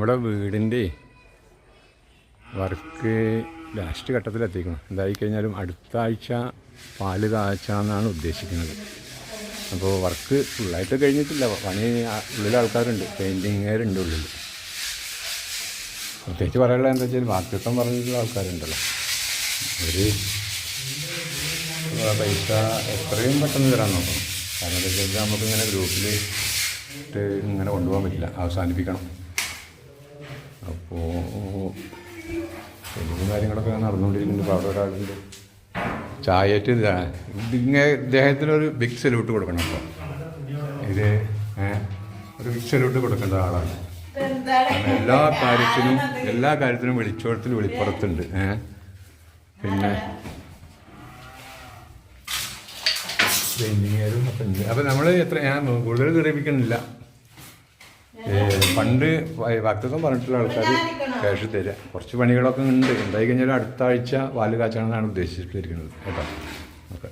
നമ്മുടെ വീടിന്റെ work last ഘട്ടത്തിലെത്തിക്കണം എന്തായി കഴിഞ്ഞാലും അടുത്ത ആഴ്ച പാൽ കാച്ചാന്നാണ് ഉദ്ദേശിക്കുന്നത്. അപ്പോൾ വർക്ക് ഫുള്ളായിട്ട് കഴിഞ്ഞിട്ടില്ല. പണി ഉള്ളിൽ ആൾക്കാരുണ്ട്. പെയിന്റിങ്ങുകാരുണ്ട് ഉള്ളിൽ. പ്രത്യേകിച്ച് പറയാനുള്ളത് എന്താ വെച്ചാൽ വാക്യത്വം പറഞ്ഞിട്ടുള്ള ആൾക്കാരുണ്ടല്ലോ. ഒരു പൈസ എത്രയും പെട്ടെന്ന് തരാൻ നോക്കണം. കാരണം എന്താ വെച്ചാൽ നമുക്ക് ഇങ്ങനെ ഗ്രൂപ്പിൽ ഇങ്ങനെ കൊണ്ടുപോകാൻ പറ്റില്ല. അവസാനിപ്പിക്കണം. അപ്പോൾ എന്തെങ്കിലും കാര്യങ്ങളൊക്കെ നടന്നുകൊണ്ടിരിക്കുന്നുണ്ട്. ഇപ്പോൾ അവിടെ ഒരാളുണ്ട്. ചായറ്റ് ഇങ്ങനെ ഇദ്ദേഹത്തിനൊരു ബിഗ് സല്യൂട്ട് കൊടുക്കണം അപ്പോൾ ഇത് ഒരു ബിഗ് സല്യൂട്ട് കൊടുക്കേണ്ട ആളാണ്. എല്ലാ കാര്യത്തിനും എല്ലാ കാര്യത്തിനും വെളിച്ചോടത്തിൽ വെളിപ്പുറത്തുണ്ട് പിന്നെ പെയിന്റിങ്ങുകാരും അപ്പം അപ്പം നമ്മൾ എത്ര ഞാൻ കൂടുതൽ നിറയിപ്പിക്കണില്ല ഏ, പണ്ട് ഭക്തത്വം പറഞ്ഞിട്ടുള്ള ആൾക്കാർ ക്യാഷ് തരിക കുറച്ച് പണികളൊക്കെ ഉണ്ട് എന്തായി കഴിഞ്ഞാൽ അടുത്ത ആഴ്ച പാൽ കാച്ചണമെന്നാണ് ഉദ്ദേശിച്ചിട്ടിരിക്കുന്നത് കേട്ടോ. ഓക്കെ.